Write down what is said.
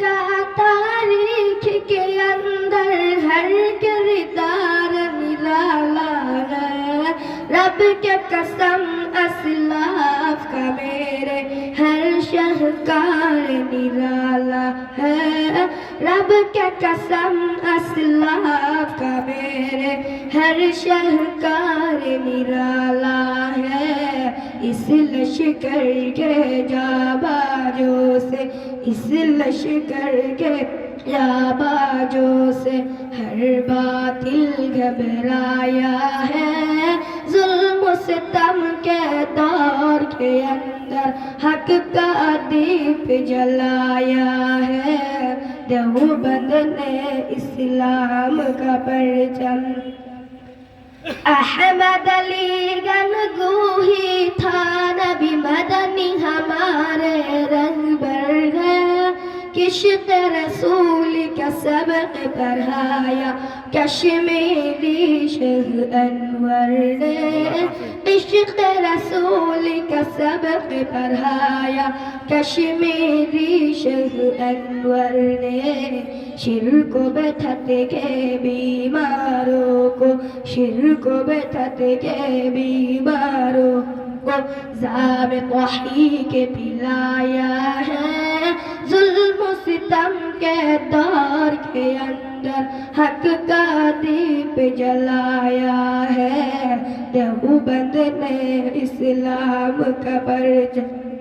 کا تاریخ کے اندر ہر کردار نرالا ہے۔ رب کے قسم اسلاف کا میرے ہر شہکار نرالا ہے۔ رب کے قسم اسلاف کا میرے ہر شہکار اس لشکر کے جاباجوں سے اس لشکر کے جاباجوں سے ہر باطل گھبرایا ہے ظلم و ستم کے دور کے اندر حق کا دیپ جلایا ہے دیوبند نے اسلام کا پرچم احمد علی گنگو عشق رسولك سبق فرهايا كشميلي شه أنور عشق رسولك سبق فرهايا كشميلي شه أنور شرك بتت کے بیماروں کو شرك بتت کے بیماروں کو زابط وحی کے پلایا کے دار کے اندر حق کا دیپ جلایا ہے۔ دیوبند نے اسلام کا پرچم